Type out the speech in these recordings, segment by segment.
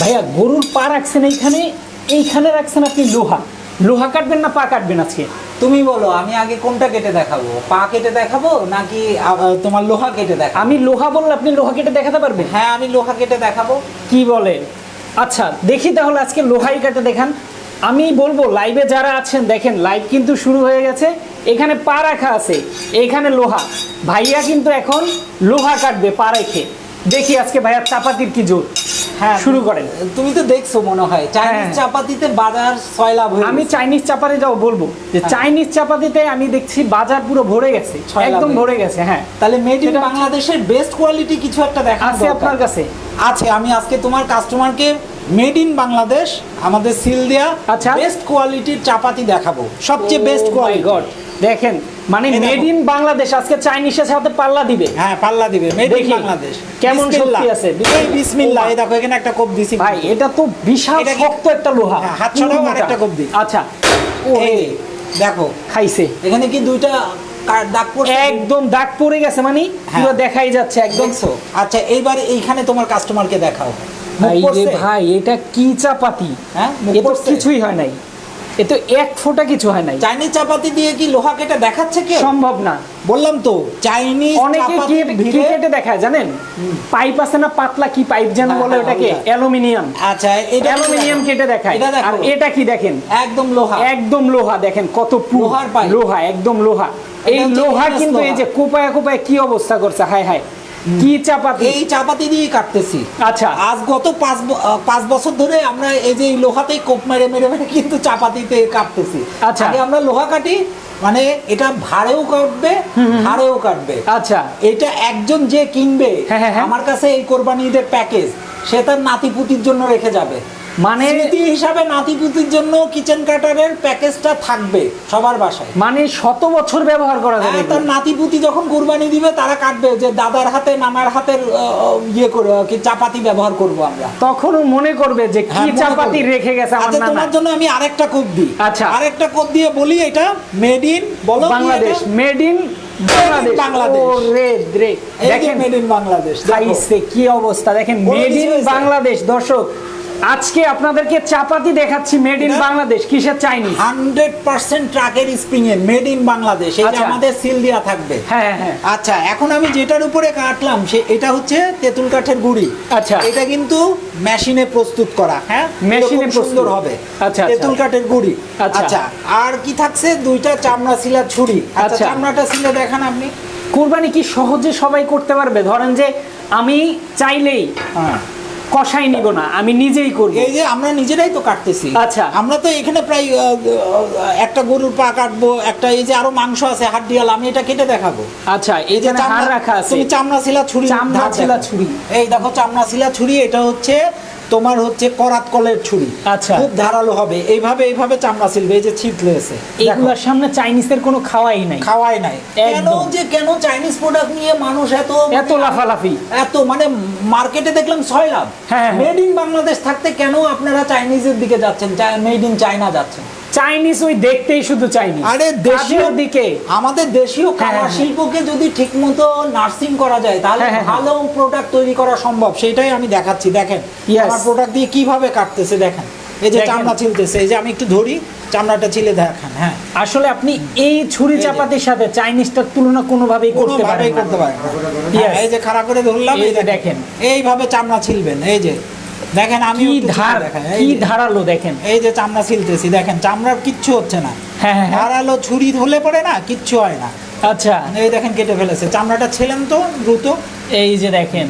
ভাইয়া গরুর পা রাখছেন এইখানে এইখানে রাখছেন আপনি লোহা। লোহা কাটবেন না পা কাটবেন আজকে? তুমি বলো আমি আগে কোনটা কেটে দেখাবো? পা কেটে দেখাবো নাকি তোমার লোহা কেটে দেখাবো? আমি লোহা বললে আপনি লোহা কেটে দেখাতে পারবেন? হ্যাঁ আমি লোহা কেটে দেখাবো। কি বলে? আচ্ছা দেখি তাহলে আজকে লোহাই কাটে দেখান। আমি বলব লাইভে যারা আছেন দেখেন লাইভ কিন্তু শুরু হয়ে গেছে। এখানে পা রাখা আছে এখানে লোহা। ভাইয়া কিন্তু এখন লোহা কাটবে পা রেখে। দেখি আজকে ভাইয়ার চাপাতির কি জোর। শুরু করেন। তুমি তো দেখছ মনে হয় চাইনিজ হ্যাঁ। চাপাতিতে বাজার ছয় লাভ হয়ে আমি চাইনিজ চাপাতে যাও বলব যে চাইনিজ চাপাতিতে আমি দেখছি বাজার পুরো ভরে গেছে একদম ভরে গেছে হ্যাঁ। তাহলে মেড ইন বাংলাদেশের বেস্ট কোয়ালিটি কিছু একটা দেখা আছে আপনার কাছে। আছে আমি আজকে তোমার কাস্টমারকে মেড ইন বাংলাদেশ আমাদের সিল দেয়া আচ্ছা। বেস্ট কোয়ালিটির চাপাতি দেখাবো। সবচেয়ে বেস্ট Oh কোয়ালিটি দেখেন মানে মেড ইন বাংলাদেশ আজকে চাইনিজের সাথে পাল্লা দিবে। হ্যাঁ পাল্লা দিবে মেড ইন বাংলাদেশ। কেমন শক্তি আছে? এই বিসমিল্লাহ। এই দেখো এখানে একটা কোপ দিছি। ভাই এটা তো বিশাল শক্ত একটা লোহা। হ্যাঁ, হাত ছড়াও আর একটা কোপ দিই। আচ্ছা। ও দেখো। খাইছে। এখানে কি দুইটা দাগ পড়ছে? একদম দাগ পড়ে গেছে মানে হ্যাঁ। পুরো দেখাই যাচ্ছে একদম। আচ্ছা এইবার এইখানে তোমার কাস্টমারকে দেখাও। ভাই রে ভাই এটা কি চাপাতি? হ্যাঁ? কিছুই হয় নাই। এ তো এক ফোঁটা কিছু হয় নাই। চাইনিজ চাপাতি দিয়ে কি লোহা কেটে দেখাচ্ছে কেউ? সম্ভব না। বললাম তো চাইনিজ অনেকে কি চাপাতির ভিড়ে কেটে দেখায় জানেন? পাইপ আছে না পাতলা কি পাইপ যেন হ্যাঁ, বলে হ্যাঁ, ওটাকে? অ্যালুমিনিয়াম। আচ্ছা এটা অ্যালুমিনিয়াম কেটে দেখায়। আর এটা কি দেখেন? একদম লোহা। একদম লোহা দেখেন কত লোহার লোহা একদম লোহা। এই লোহা কিন্তু এই যে কোপায় কোপায় কি অবস্থা করছে? হায় হায়। কি চাপাতি? এই চাপাতি দিয়ে কাটতেছি। আচ্ছা। আজ গত পাঁচ পাঁচ বছর ধরে আমরা এই যে লোহাতেই কোপ মেরে মেরে মেরে কিন্তু চাপাতিতে কাটতেছি। আচ্ছা। আগে আমরা লোহা কাটি মানে এটা ভাড়েও কাটবে ভাড়েও কাটবে। আচ্ছা। এটা একজন যে কিনবে হ্যাঁ, হ্যাঁ, হ্যাঁ। আমার কাছে এই কোরবানি ঈদের প্যাকেজ সে তার নাতি পুতির জন্য রেখে যাবে। মানে স্মৃতি হিসাবে নাতিপুতির জন্য কিচেন কাটারের প্যাকেজটা থাকবে সবার বাসায়। মানে শত বছর ব্যবহার করা যাবে হ্যাঁ, তার নাতিপুতি যখন কুরবানি দিবে তারা কাটবে যে দাদার হাতে নানার হাতের ইয়ে করে কি চাপাতি ব্যবহার করব আমরা। তখন মনে করবে যে কি হ্যাঁ, চাপাতি রেখে গেছে আমার আচ্ছা নানা। তোমার জন্য আমি আরেকটা কোপ দিই। আচ্ছা। আরেকটা কোপ দিয়ে বলি এটা মেড ইন বলো বাংলাদেশ মেড ইন বাংলাদেশ। দেখেন মেড ইন বাংলাদেশ। কি অবস্থা। দেখেন মেড ইন বাংলাদেশ দর্শক আজকে আপনাদেরকে চাপাতি দেখাচ্ছি মেড ইন বাংলাদেশ কিসের হান্ড্রেড পার্সেন্ট ট্রাকের স্প্রিং এ মেড ইন বাংলাদেশ এই আচ্ছা। আমাদের সিল দেওয়া থাকবে হ্যাঁ হ্যাঁ হ্যাঁ আচ্ছা এখন আমি যেটার উপরে কাটলাম সে এটা হচ্ছে তেঁতুল কাঠের গুড়ি আচ্ছা। এটা কিন্তু মেশিনে প্রস্তুত করা হ্যাঁ মেশিনে প্রস্তুত। সুন্দর হবে আচ্ছা, আচ্ছা। তেঁতুল কাঠের গুড়ি আচ্ছা। আচ্ছা আর কি থাকছে দুইটা চামড়া শিলার ছুরি আচ্ছা আচ্ছা। চামড়াটা শিলে দেখান আপনি কোরবানি কি সহজে সবাই করতে পারবে ধরেন যে আমি চাইলেই হ্যাঁ কষাই নিব না আমি নিজেই করব। এই যে আমরা নিজেরাই তো কাটতেছি। আচ্ছা। আমরা তো এখানে প্রায় একটা গরুর পা কাটবো একটা এই যে আরও মাংস আছে হাড্ডিয়াল আমি এটা কেটে দেখাবো। আচ্ছা এই যে হাড় রাখা আছে। তুমি চামড়া ছিলা ছুরি চামড়া ছিলা ছুরি। এই দেখো চামড়া ছিলা ছুরি এটা হচ্ছে তোমার হচ্ছে করাত কলের ছুরি। আচ্ছা। খুব ধারালো হবে। এইভাবে এইভাবে চামড়া ছিলবে এই যে ছিটলেছে এগুলোর সামনে চাইনিজের কোনো খাওয়াই নাই। খাওয়াই নাই। কেন যে কেন চাইনিজ প্রোডাক্ট নিয়ে মানুষ এত এত লাফালাফি। এত মানে মার্কেটে দেখলাম ছয় লাভ। মেড ইন বাংলাদেশ থাকতে কেন আপনারা চাইনিজের দিকে যাচ্ছেন? মেড ইন চায়না যাচ্ছেন? চাইনিজ ওই দেখতেই শুধু চাইনিজ আরে দেশীয় দিকে। আমাদের দেশীয় হ্যাঁ, হ্যাঁ। শিল্পকে যদি ঠিকমতো নার্সিং করা যায় তাহলে হ্যাঁ, হ্যাঁ, হ্যাঁ। ভালো প্রোডাক্ট তৈরি করা সম্ভব। সেটাই আমি দেখাচ্ছি। দেখেন আমার প্রোডাক্ট দিয়ে কীভাবে কাটতেছে দেখেন। এই যে চামড়া ছিলতেছে এই যে আমি একটু ধরি চামড়াটা ছিলে দেখেন হ্যাঁ। আসলে আপনি এই ছুরি চাপাতির সাথে চাইনিজটার তুলনা কোনোভাবেই করতে পারেন করতে পারেন. হ্যাঁ, এই যে খাড়া করে ধরলাম এই যে। দেখেন। এইভাবে চামড়া ছিলবেন এই যে। দেখেন আমি কি ধার কি ধারালো দেখেন। এই যে চামড়া ছিলতেছি দেখেন চামড়ার কিচ্ছু হচ্ছে না। হ্যাঁ, হ্যাঁ, হ্যাঁ। ধারালো ছুরি ধরলে পড়ে না কিচ্ছু হয় না। আচ্ছা। এই দেখেন কেটে ফেলেছে। চামড়াটা ছিলেন তো দ্রুত। এই যে দেখেন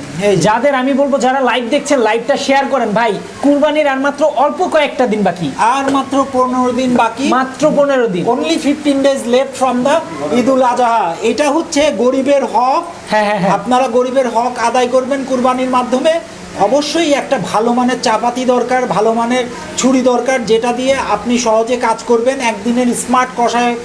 যাদের আমি বলব যারা লাইভ দেখছেন লাইভটা শেয়ার করেন ভাই কুরবানির আর মাত্র অল্প কয়েকটা দিন বাকি। আর মাত্র পনেরো দিন বাকি। মাত্র পনেরো দিন। Only fifteen days left from the Eidul Azha. এটা হচ্ছে গরিবের হক। হ্যাঁ, হ্যাঁ, হ্যাঁ। আপনারা গরিবের হক আদায় করবেন কুরবানির মাধ্যমে। অবশ্যই একটা ভালো মানের চাপাতি দরকার ভালো মানের ছুরি দরকার যেটা দিয়ে আপনি সহজে কাজ করবেন। একদিনের স্মার্ট কষায়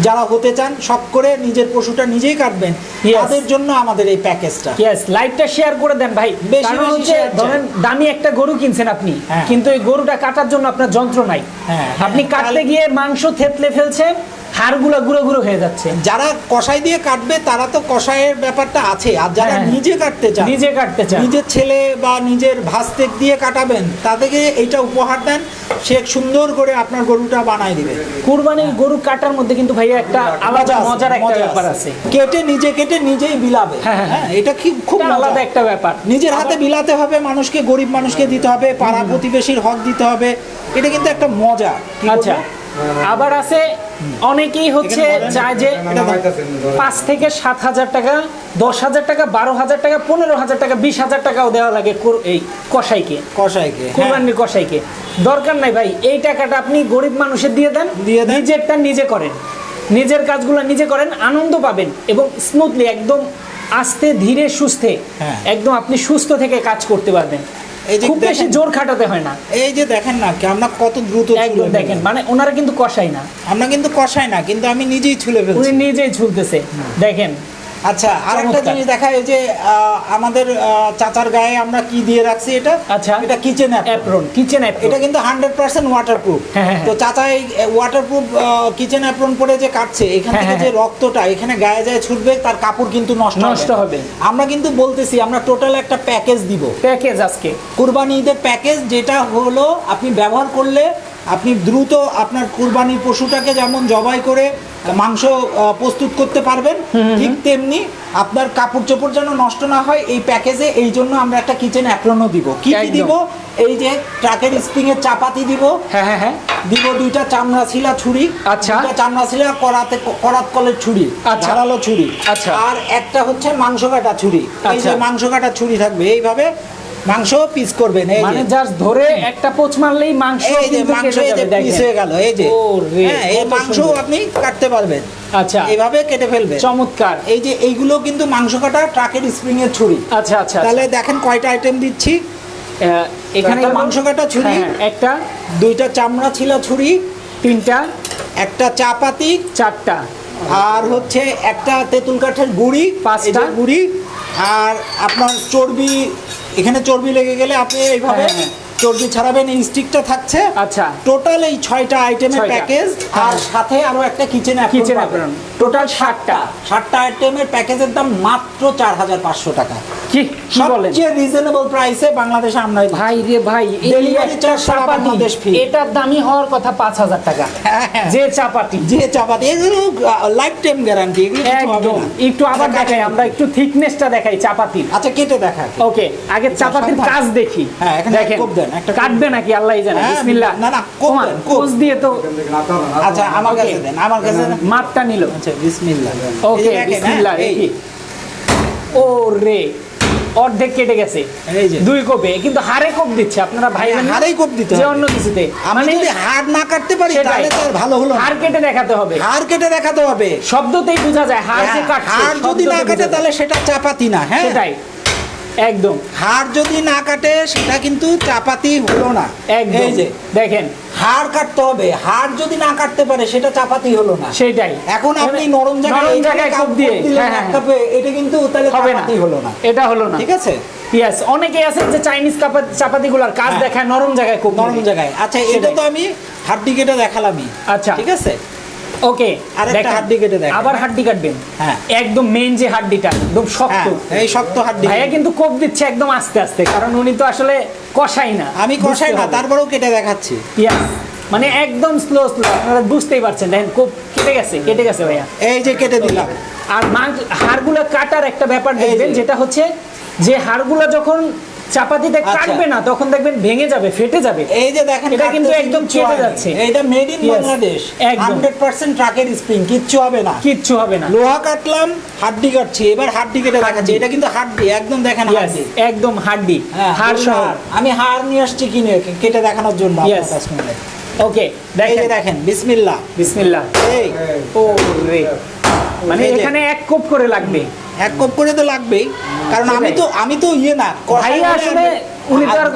যারা হতে চান শখ করে নিজের পশুটা নিজেই কাটবেন। তাদের জন্য আমাদের এই প্যাকেজটা। ইয়েস লাইভটা শেয়ার করে দেন ভাই। বেশি হচ্ছে ধরেন দামি একটা গরু কিনছেন আপনি হ্যাঁ। কিন্তু এই গরুটা কাটার জন্য আপনার যন্ত্র নাই। হ্যাঁ, আপনি হ্যাঁ। কাটতে গিয়ে মাংস থেতলে ফেলছেন হাড়গুলো গুঁড়ো গুঁড়ো হয়ে যাচ্ছে। যারা কষাই দিয়ে কাটবে তারা তো কষাইয়ের ব্যাপারটা আছে। আর যারা হ্যাঁ। নিজে কাটতে চান নিজে কাটতে চান। নিজের ছেলে বা নিজের ভাস্তেক দিয়ে কাটাবেন তাদেরকে এইটা উপহার দেন। সে সুন্দর করে আপনার গরুটা বানাই দিবে। কুরবানির গরু কাটার মধ্যে কিন্তু ভাইয়া একটা আলাদা মজার একটা ব্যাপার আছে। কেটে নিজে কেটে নিজেই বিলাবে। হ্যাঁ, হ্যাঁ, হ্যাঁ এটা কি খুব আলাদা একটা ব্যাপার। নিজের হাতে বিলাতে হবে মানুষকে গরিব মানুষকে দিতে হবে পাড়া প্রতিবেশীর হক দিতে হবে। এটা কিন্তু একটা মজা। আচ্ছা? আবার আছে অনেকেই হচ্ছে চায় যে পাঁচ থেকে সাত হাজার টাকা দশ হাজার টাকা বারো হাজার টাকা পনেরো হাজার টাকা বিশ হাজার টাকাও দেওয়া লাগে এই কষাইকে কষাইকে হ্যাঁ। কোরবানির কষাইকে দরকার নাই ভাই এই টাকাটা আপনি গরিব মানুষের দিয়ে দেন দিয়ে। নিজেরটা নিজে করেন নিজের কাজগুলো নিজে করেন আনন্দ পাবেন এবং স্মুথলি একদম আস্তে ধীরে সুস্থে হ্যাঁ। একদম আপনি সুস্থ থেকে কাজ করতে পারবেন এই যে খুব বেশি জোর খাটাতে হয় না। এই যে দেখেন না কি আমরা কত দ্রুত একদম দেখেন মানে ওনারা কিন্তু কষাই না। আমরা কিন্তু কষাই না কিন্তু আমি নিজেই ছুলে উনি ফেলছি। নিজেই ঝুলতেছে দেখেন আচ্ছা আর একটা জিনিস দেখা এই যে আমাদের চাচার গায়ে আমরা কি দিয়ে রাখছি এটা? আচ্ছা। এটা kitchen app apron kitchen apron এটা কিন্তু হান্ড্রেড পার্সেন্ট ওয়াটারপ্রুফ হ্যাঁ, হ্যাঁ, তো চাচা এই ওয়াটারপ্রুফ কিচেন অ্যাপ্রন পরে যে কাটছে এখান হ্যাঁ, থেকে যে হ্যাঁ। রক্তটা এখানে গায়ে যায় ছুটবে তার কাপড় কিন্তু নষ্ট নষ্ট হবে। আমরা কিন্তু বলতেছি আমরা টোটাল একটা প্যাকেজ দিব। প্যাকেজ আজকে। কুরবানি ঈদের প্যাকেজ যেটা হলো আপনি ব্যবহার করলে আপনি দ্রুত আপনার কুরবানির পশুটাকে যেমন জবাই করে মাংস প্রস্তুত করতে পারবেন ঠিক তেমনি আপনার কাপড় চোপড় যেন নষ্ট না হয় এই প্যাকেজে এই জন্য আমরা একটা কিচেন অ্যাপ্রনও দিব কি কি দিব এই যে ট্রাকের স্প্রিং এর চাপাতি দিব হ্যাঁ হ্যাঁ হ্যাঁ দিব দুইটা চামড়া ছিলা ছুরি আচ্ছা। দুইটা চামড়া ছিলা করাতে করাত কলের ছুরি আচ্ছা। ধারালো ছুরি আচ্ছা। আর একটা হচ্ছে মাংস কাটা ছুরি এই আচ্ছা। যে মাংস কাটা ছুরি থাকবে এইভাবে মাংস পিস করবেন এই মানে জাস্ট ধরে একটা পোচ মারলেই মাংস এই যে মাংস এই যে পিস হয়ে গেল এই যে। হ্যাঁ এই মাংস আপনি কাটতে পারবেন। আচ্ছা। এইভাবে কেটে ফেলবেন। চমৎকার। এই যে এইগুলো কিন্তু মাংস কাটা ট্রাকের স্প্রিং এর ছুরি। আচ্ছা আচ্ছা তাহলে দেখেন কয়টা আইটেম দিচ্ছি। এখানে মাংস কাটা ছুরি। হ্যাঁ, একটা। দুইটা চামড়া ছিলা ছুরি তিনটা। একটা চাপাতি চারটা। আর হচ্ছে একটা তেঁতুল কাঠের গুড়ি পাঁচটা। গুড়ি আর আপনার চর্বি এখানে চর্বি লেগে গেলে আপনি এইভাবে হ্যাঁ, হ্যাঁ। চর্বি ছাড়াবেন এই স্টিকটা থাকছে। আচ্ছা। টোটাল এই ছয়টা আইটেমের প্যাকেজ আর। সাথে আরও একটা কিচেন কিচেন টোটাল ষাটটা। সাতটা আইটেমের প্যাকেজের দাম মাত্র চার হাজার পাঁচশো টাকা। কি সবচেয়ে রিজনেবল প্রাইসে বাংলাদেশে আমরা ভাই রে ভাই সারা বাংলাদেশ। এটার দামই হওয়ার কথা পাঁচ হাজার টাকা। হ্যাঁ। যে চাপাতি। যে চাপাতি এগুলো লাইফ টাইম গ্যারান্টি এগুলো একদম। একটু আবার আচ্ছা, দেখাই আমরা একটু থিকনেসটা দেখাই চাপাতির। আচ্ছা কেটে দেখা ওকে আগে চাপাতির সম্ভব। কাজ দেখি। হ্যাঁ, দেখেন। একটা কাটবে নাকি? আল্লাহ জানে। হ্যাঁ, বিসমিল্লাহ। না, না, ওমা, কোচ দিয়ে তো আচ্ছা আমার কাছে দেন আমার কাছে মাপটা নিল। আচ্ছা বিসমিল্লাহ। ওকে বিসমিল্লাহ হ্যাঁ, এই- দেখি। ও রে অর্ধেক কেটে গেছে। দুই কোপে কিন্তু হারে কোপ দিচ্ছে আপনারা ভাই হ্যাঁ, হারেই কোপ দিতে যে। অন্য কিছুতে। আমি মানে যদি হাড় না কাটতে পারি। তাহলে তো ভালো হলো হাড় কেটে দেখাতে হবে। হাড় কেটে দেখাতে হবে। শব্দতেই বোঝা যায় হাড় যে হ্যাঁ, কাটছে হাড় যদি না কাটে তাহলে সেটা চাপাতি না হ্যাঁ? সেটাই। একদম। হাড় যদি না কাটে সেটা কিন্তু চাপাতি হলো না। এই যে দেখেন। হাড় কাটতে হবে। হাড় যদি না কাটতে পারে সেটা চাপাতি হলো না। সেটাই। এখন আপনি নরম জায়গায় নরম জায়গায় কাপ দিয়ে। হ্যাঁ হ্যাঁ কাপে, এটা কিন্তু তাহলে হবে না। চাপাতি হলো না। এটা হলো না। ঠিক আছে? ইয়েস অনেকে আছে যে চাইনিজ চাপাতি গুলার কাজ হ্যাঁ। দেখায় নরম জায়গায় খুব নরম জায়গায়। আচ্ছা এটা তো আমি কেটে দেখালামই। আচ্ছা। ঠিক আছে? ওকে আরেকটা। হাড্ডি কেটে দেখান। আবার হাড্ডি কাটবেন। হ্যাঁ। একদম মেইন যে হাড্ডিটা একদম শক্ত। হ্যাঁ এই শক্ত হাড্ডি ভাইয়া কিন্তু কোপ দিচ্ছে একদম আস্তে আস্তে কারণ উনি তো আসলে কষাই না। আমি কষাই না তারপরেও কেটে দেখাচ্ছি। Yes, মানে একদম স্লো স্লো আপনারা বুঝতেই পারছেন। দেখেন কোপ কেটে গেছে কেটে গেছে ভাইয়া। এই যে কেটে দিলাম। আর মাংস হাড়গুলো কাটার একটা ব্যাপার দেখবেন যেটা হচ্ছে যে হাড়গুলো যখন চাপাতিতে আচ্ছা। কাটবে না তখন দেখবেন ভেঙে যাবে ফেটে যাবে। এই যে দেখেন এটা কিন্তু একদম কেটে যাচ্ছে। এইটা মেড ইন বাংলাদেশ একদম। হান্ড্রেড পার্সেন্ট ট্রাকের স্প্রিং কিচ্ছু হবে না। কিচ্ছু হবে না। লোহা কাটলাম হাড্ডি কাটছি এবার হাড্ডি কেটে দেখাচ্ছি এটা কিন্তু হাড্ডি একদম দেখেন হাড্ডি। একদম হাড্ডি হ্যাঁ হাড় সহ। আমি হাড় নিয়ে আসছি কিনে কেটে দেখানোর জন্য আপনার. কাস্টমারে ওকে এই যে দেখেন। দেখেন বিসমিল্লাহ। বিসমিল্লাহ। এই। ও রে মানে এখানে এক কোপ করে লাগবে। এক কোপ করে তো লাগবেই। কারণ আমি তো আমি তো ইয়ে না আসলে উনি তো আর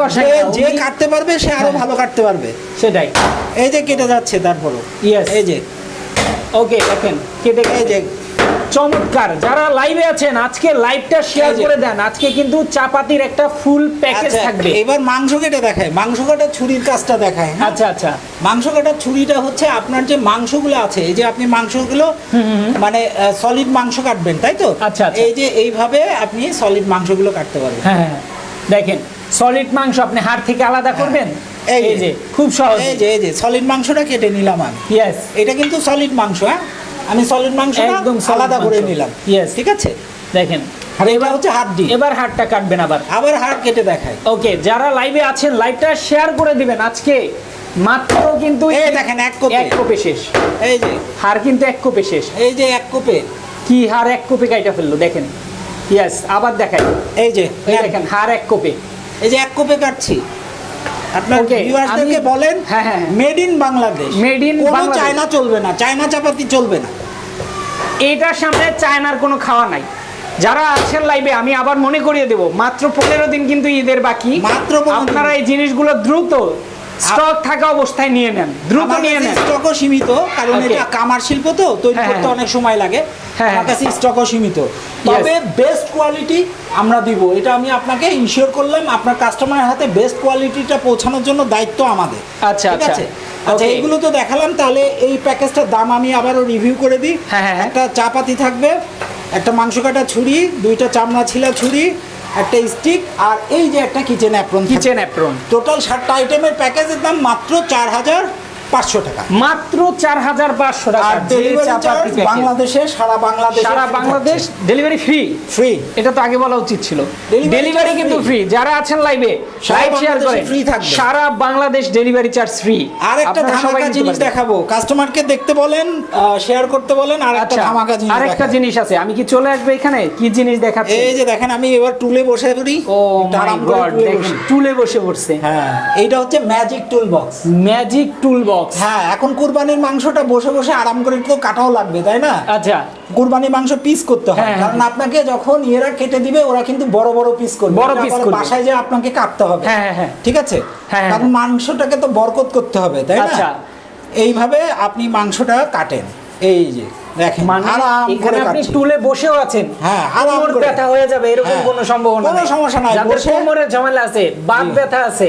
যে- কাটতে পারবে সে আরও হ্যাঁ। ভালো কাটতে পারবে। সেটাই। এই যে কেটে যাচ্ছে তারপরও। ইয়েস এই যে। ওকে দেখেন কেটে এই যে চমৎকার। যারা লাইভে আছেন আজকে লাইভটা শেয়ার করে দেন। আজকে কিন্তু চাপাতির একটা ফুল প্যাকেজ আচ্ছা, থাকবে। এবার মাংস কেটে দেখায় মাংস কাটার ছুরির কাজটা দেখায় হ্যাঁ? আচ্ছা আচ্ছা। মাংস কাটার ছুরিটা হচ্ছে আপনার যে মাংসগুলো আছে এই যে আপনি মাংসগুলো মানে সলিড মাংস কাটবেন তাই তো? আচ্ছা, আচ্ছা। এই যে এইভাবে আপনি সলিড মাংসগুলো কাটতে পারবেন। হ্যাঁ হ্যাঁ দেখেন সলিড মাংস আপনি হাড় থেকে আলাদা করবেন? এই যে। এই যে খুব সহজ। এই যে এই যে সলিড মাংসটা কেটে নিলাম আমি। ইয়েস এটা কিন্তু সলিড মাংস হ্যাঁ? আমি সলিড মাংস একদম আলাদা করে নিলাম। ইয়েস ঠিক আছে? দেখেন আর এটা হচ্ছে হাড্ডি এবার হাড়টা কাটবেন আবার। আবার হাড় কেটে দেখায় ওকে যারা লাইভে আছেন লাইভটা শেয়ার করে দিবেন আজকে। মাত্র কিন্তু এই দেখেন, এক কোপে। এক কোপে শেষ। এই যে। হাড় কিন্তু এক কোপে শেষ। এই যে এক কোপে। কি হাড় এক কোপে কাইটা ফেলল দেখেন। ইয়েস আবার দেখাই। এই যে দেখেন হাড় এক কোপে। এই যে এক কোপে কাটছি। আপনার ভিউয়ার্সদেরকে বলেন হ্যাঁ, হ্যাঁ, হ্যাঁ। Made in Bangladesh made in কোনো চায়না চলবে না চায়না চাপাতি চলবে না। এটার সামনে চায়নার কোনো খাওয়া নাই। যারা আছেন লাইভে আমি আবার মনে করিয়ে দেব মাত্র পনেরো দিন কিন্তু ঈদের বাকি। মাত্র 15 আপনারা এই জিনিসগুলো দ্রুত স্টক থাকা অবস্থায় নিয়ে নেন দ্রুত নিয়ে নেন স্টকও সীমিত কারণ এটা কামার শিল্প তো তৈরি হ্যাঁ, করতে হ্যাঁ। অনেক সময় লাগে হ্যাঁ, আমার। কাছে স্টকও সীমিত তবে বেস্ট কোয়ালিটি আমরা দিব এটা আমি আপনাকে ইনশিওর করলাম আপনার কাস্টমারের হাতে বেস্ট কোয়ালিটিটা পৌঁছানোর জন্য দায়িত্ব আমাদের আচ্ছা, ঠিক আচ্ছা। আছে আচ্ছা. এইগুলো তো দেখালাম তাহলে এই প্যাকেজটার দাম আমি আবারও রিভিউ করে দিই। একটা চাপাতি থাকবে একটা মাংস কাটা ছুরি দুইটা চামড়া ছিলা ছুরি একটা স্টিক আর এই যে একটা kitchen apron kitchen apron total সাতটা আইটেমের প্যাকেজের দাম মাত্র চার হাজার পাঁচশো টাকা। মাত্র চার হাজার পাঁচশো টাকা। বাংলাদেশে সারা বাংলাদেশে সারা বাংলাদেশ ডেলিভারি ফ্রি ফ্রি এটা তো আগে বলা উচিত ছিল। ডেলিভারি কিন্তু ফ্রি যারা আছেন লাইভে লাইভ শেয়ার করে free থাকবে। সারা বাংলাদেশ ডেলিভারি চার্জ ফ্রি আর একটা ধামাকা জিনিস দেখাবো। কাস্টমারকে দেখতে বলেন শেয়ার করতে বলেন আর একটা আচ্ছা ধামাকা জিনিস আরেকটা জিনিস আছে। আমি কি চলে আসবে এখানে? কি জিনিস দেখাচ্ছি? এই যে দেখেন আমি এবার টুলে বসে পড়ি ও মাই গড টুলে টুলে বসে পড়ছে হ্যাঁ এইটা হচ্ছে magic tool box magic tool box হ্যাঁ এখন কুরবানির মাংসটা বসে বসে আরাম করে তো কাটাও লাগবে তাই না আচ্ছা কুরবানি মাংস পিস করতে হয় হ্যাঁ, কারণ আপনাকে যখন এরা কেটে দিবে ওরা কিন্তু বড় বড় পিস করবে বড় আবার করবে। বাসায় যে আপনাকে কাটতে হবে হ্যাঁ, হ্যাঁ, হ্যাঁ। ঠিক আছে হ্যাঁ, কারণ মাংসটাকে তো বরকত করতে হবে তাই না আচ্ছা। এইভাবে আপনি মাংসটা কাটেন এই যে দেখেন মানে আরাম করে আপনি। টুলে বসেও আছেন হ্যাঁ, আরাম কোমর করে। ব্যথা হয়ে যাবে এরকম হ্যাঁ। কোনো সম্ভাবনা কোনো সমস্যা নাই, যাদের কোমরের ঝামেলা আছে বাত জি। ব্যথা আছে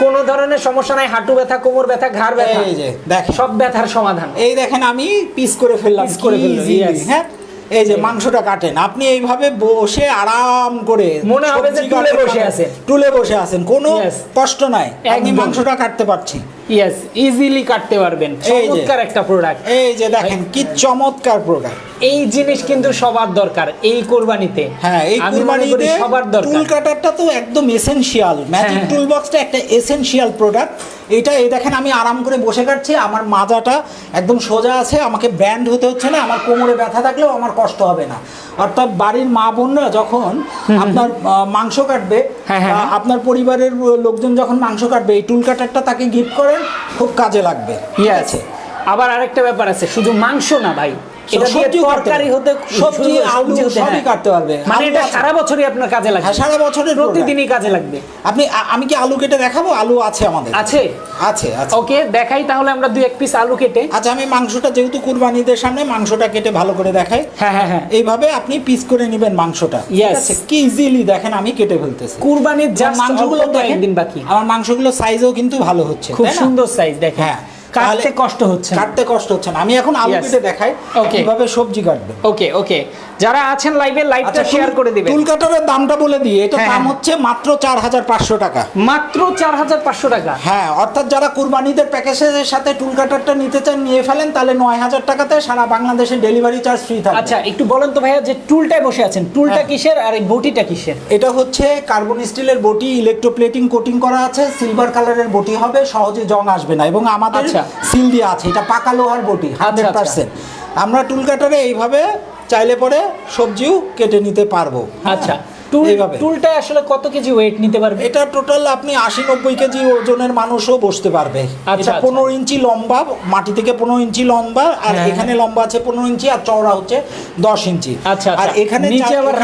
কোন ধরনের সমস্যা নাই হাঁটু ব্যথা কোমর ব্যথা ঘাড় ব্যথা এই যে, দেখেন। সব ব্যথার সমাধান। এই দেখেন আমি পিস করে ফেললাম পিস করে ফেললাম হ্যাঁ? এই যে মাংসটা কাটেন আপনি এইভাবে বসে আরাম করে মনে হবে যে টুলে বসে। আছেন। টুলে বসে আছেন কোনো কষ্ট নাই। আমি মাংসটা কাটতে পারছি। ইয়েস ইজিলি কাটতে পারবেন। চমৎকার একটা প্রোডাক্ট এই যে দেখেন কি চমৎকার প্রোডাক্ট এই জিনিস কিন্তু সবার দরকার এই কোরবানিতে। হ্যাঁ এই কোরবানিতে সবার দরকার। টুল কাটারটা তো একদম এসেনশিয়াল ম্যাজিক। টুল বক্সটা একটা এসেনশিয়াল প্রোডাক্ট এটা এই দেখেন আমি আরাম করে বসে কাটছি আমার মাজাটা একদম সোজা আছে আমাকে ব্যান্ড হতে হচ্ছে না আমার কোমরে ব্যথা থাকলেও আমার কষ্ট হবে না। অর্থাৎ বাড়ির মা বোনরা যখন আপনার মাংস কাটবে হ্যাঁ, হ্যাঁ, হ্যাঁ। আপনার পরিবারের লোকজন যখন মাংস কাটবে এই টুল কাটারটা তাকে গিফট করেন খুব কাজে লাগবে। ঠিক আছে? আবার আরেকটা ব্যাপার আছে শুধু মাংস না ভাই এটা দিয়ে তরকারি হতে সবজি, আলু সবই হ্যাঁ। কাটতে পারবে। মানে এটা সারা বছরই আপনার কাজে লাগবে। হ্যাঁ সারা বছরের প্রতিদিনই কাজে লাগবে। আপনি আমি কি আলু কেটে দেখাবো? আলু আছে আমাদের। আছে? আছে আছে। ওকে দেখাই তাহলে আমরা দুই এক পিস আলু কেটে। আচ্ছা আমি মাংসটা যেহেতু কুরবানিদের সামনে মাংসটা কেটে ভালো করে দেখাই। হ্যাঁ হ্যাঁ হ্যাঁ। এইভাবে আপনি পিস করে নেবেন মাংসটা। কি ইজিলি দেখেন আমি কেটে ফেলতেছি। কুরবানির মাংসগুলো মাংসগুলো দেখেন একদিন বাকি। আমার মাংসগুলো সাইজও কিন্তু ভালো হচ্ছে খুব সুন্দর সাইজ দেখেন। হ্যাঁ। কাটতে কষ্ট হচ্ছে কাটতে কষ্ট হচ্ছে না। আমি এখন আলু কেটে দেখাই কীভাবে সবজি কাটবে। ওকে ওকে যারা আছেন লাইভে লাইভটা আচ্ছা শেয়ার করে দিবেন। টুল কাটারের দামটা বলে দিই। এটা হ্যাঁ, দাম হ্যাঁ। হচ্ছে মাত্র চার হাজার পাঁচশো টাকা। মাত্র চার হাজার পাঁচশো টাকা। হ্যাঁ অর্থাৎ যারা কুরবানিদের প্যাকেজের সাথে টুল কাটারটা নিতে চান নিয়ে ফেলেন তাহলে নয় হাজার টাকাতে সারা বাংলাদেশে ডেলিভারি চার্জ ফ্রি থাকবে। আচ্ছা একটু বলেন তো ভাইয়া যে টুলটায় বসে আছেন। টুলটা হ্যাঁ। কিসের আর এই বটিটা কিসের? এটা হচ্ছে কার্বন স্টিলের বটি ইলেকট্রোপ্লেটিং কোটিং করা আছে সিলভার কালারের বটি হবে সহজে জং আসবে না। এবং আমাদের আচ্ছা। সিল দিয়ে আছে এটা পাকা লোহার বটি হান্ড্রেড আচ্ছা। পার্সেন্ট আমরা টুল কাটারে এইভাবে চাইলে পরে সবজিও কেটে নিতে পারব আচ্ছা টুলটা আসলে কত কেজি ওয়েট নিতে পারবে এটা টোটাল আপনি আশি নব্বই কেজি ওজনের মানুষও বসতে পারবে আচ্ছা, আচ্ছা। পনেরো ইঞ্চি লম্বা মাটি থেকে পনেরো ইঞ্চি লম্বা আর হ্যাঁ। এখানে লম্বা আছে পনেরো ইঞ্চি আর চওড়া হচ্ছে দশ ইঞ্চি আচ্ছা, আর আচ্ছা। এখানে নিচে আবার